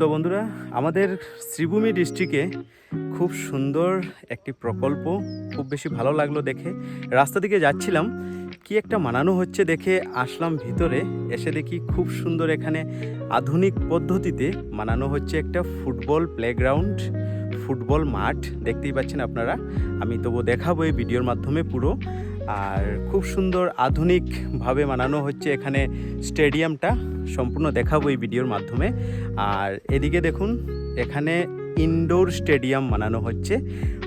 তো বন্ধুরা, আমাদের শ্রীভূমি ডিস্ট্রিক্টে খুব সুন্দর একটি প্রকল্প, খুব বেশি ভালো লাগল দেখে। রাস্তা দিকে যাচ্ছিলাম, কি একটা মানানো হচ্ছে দেখে আসলাম ভিতরে, এসে দেখি খুব সুন্দর এখানে আধুনিক পদ্ধতিতে মানানো হচ্ছে একটা ফুটবল প্লেগ্রাউন্ড, ফুটবল মাঠ, দেখতেই পাচ্ছেন আপনারা। আমি তবু দেখাবো এই ভিডিওর মাধ্যমে পুরো। আর খুব সুন্দর আধুনিকভাবে মানানো হচ্ছে এখানে স্টেডিয়ামটা। সম্পূর্ণ দেখাবো এই ভিডিওর মাধ্যমে। আর এদিকে দেখুন, এখানে ইনডোর স্টেডিয়াম বানানো হচ্ছে।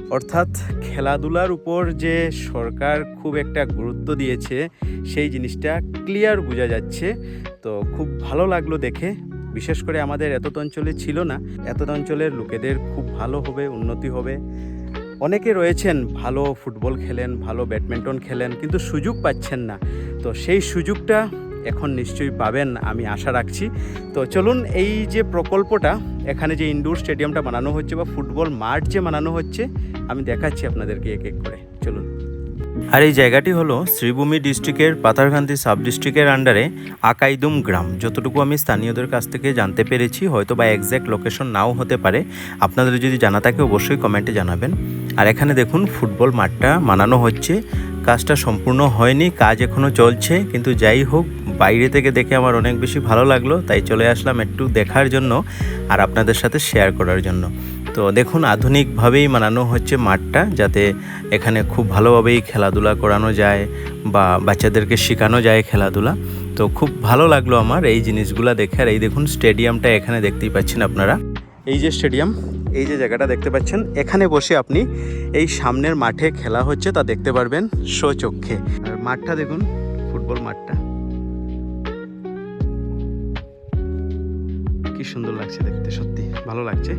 অর্থাৎ খেলাধুলার উপর যে সরকার খুব একটা গুরুত্ব দিয়েছে, সেই জিনিসটা ক্লিয়ার বোঝা যাচ্ছে। তো খুব ভালো লাগল দেখে। বিশেষ করে আমাদের এত অঞ্চলে ছিল না। এত অঞ্চলের লোকেদের খুব ভালো হবে, উন্নতি হবে। অনেকে রয়েছেন, ভালো ফুটবল খেলেন, ভালো ব্যাডমিন্টন খেলেন, কিন্তু সুযোগ পাচ্ছেন না। তো সেই সুযোগটা এখন নিশ্চয়ই পাবেন, আমি আশা রাখছি। তো চলুন, এই যে প্রকল্পটা, এখানে যে ইনডোর স্টেডিয়ামটা বানানো হচ্ছে বা ফুটবল মাঠ যে বানানো হচ্ছে, আমি দেখাচ্ছি আপনাদেরকে এক এক করে। চলুন। আর এই জায়গাটি হলো শ্রীভূমি ডিস্ট্রিক্টের পাথারকান্দি সাব ডিস্ট্রিক্টের আন্ডারে আকাইদুম গ্রাম। যতটুকু আমি স্থানীয়দের কাছ থেকে জানতে পেরেছি হয়তো বা এক্স্যাক্ট লোকেশন নাও হতে পারে। আপনাদের যদি জানা থাকে, অবশ্যই কমেন্টে জানাবেন। আর এখানে দেখুন, ফুটবল মাঠটা মানানো হচ্ছে। কাজটা সম্পূর্ণ হয়নি, কাজ এখনও চলছে। কিন্তু যাই হোক, বাইরে থেকে দেখে আমার অনেক বেশি ভালো লাগল, তাই চলে আসলাম একটু দেখার জন্য আর আপনাদের সাথে শেয়ার করার জন্য। তো দেখুন, আধুনিকভাবেই মানানো হচ্ছে মাঠটা, যাতে এখানে খুব ভালোভাবেই খেলাধুলা করানো যায় বা বাচ্চাদেরকে শেখানো যায় খেলাধুলা। তো খুব ভালো লাগল আমার এই জিনিসগুলো দেখে। আর এই দেখুন, স্টেডিয়ামটা এখানে দেখতেই পাচ্ছেন আপনারা। এই যে স্টেডিয়াম এই যে জায়গাটা দেখতে পাচ্ছেন, এখানে বসে আপনি এই সামনের মাঠে খেলা হচ্ছে তা দেখতে পারবেন স্বচক্ষে। আর মাঠটা দেখুন, ফুটবল মাঠটা। কি সুন্দর লাগছে দেখতে, সত্যি ভালো লাগছে।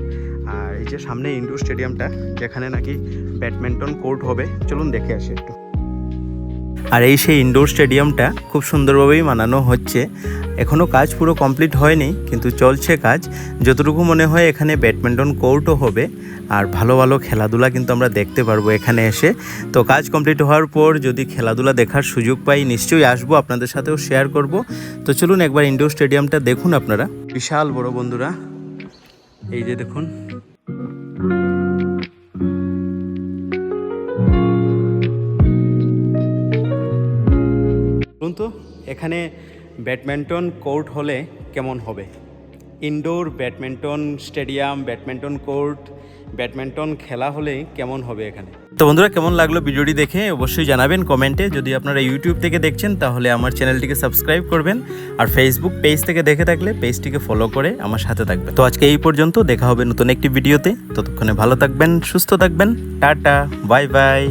আর এই যে সামনে ইন্ডোর স্টেডিয়ামটা, যেখানে নাকি ব্যাডমিন্টন কোর্ট হবে, চলুন দেখে আসি একটু। আর এই সেই ইনডোর স্টেডিয়ামটা খুব সুন্দরভাবেই মানানো হচ্ছে। এখনও কাজ পুরো কমপ্লিট হয়নি, কিন্তু চলছে কাজ। যতটুকু মনে হয় এখানে ব্যাডমিন্টন কোর্টও হবে, আর ভালো ভালো খেলাধুলা কিন্তু আমরা দেখতে পারব এখানে এসে। তো কাজ কমপ্লিট হওয়ার পর যদি খেলাধুলা দেখার সুযোগ পাই, নিশ্চয়ই আসব, আপনাদের সাথেও শেয়ার করব। তো চলুন একবার ইনডোর স্টেডিয়ামটা দেখুন আপনারা। বিশাল বড় বন্ধুরা, এই যে দেখুন বলুন তো এখানে ব্যাডমিন্টন কোর্ট হলে কেমন হবে? Indoor badminton stadium, badminton court, badminton খেলা হলে কেমন হবে এখানে? তো বন্ধুরা, কেমন লাগল ভিডিওটি দেখে অবশ্যই জানাবেন কমেন্টে। যদি আপনারা ইউটিউব থেকে দেখছেন, তাহলে আমার চ্যানেলটিকে সাবস্ক্রাইব করবেন আর ফেসবুক পেজ থেকে দেখে থাকলে পেজটিকে ফলো করে আমার সাথে থাকবেন। তো আজকে এই পর্যন্ত, দেখা হবে নতুন একটি ভিডিওতে। ততক্ষণে ভালো থাকবেন, সুস্থ থাকবেন। Tata bye bye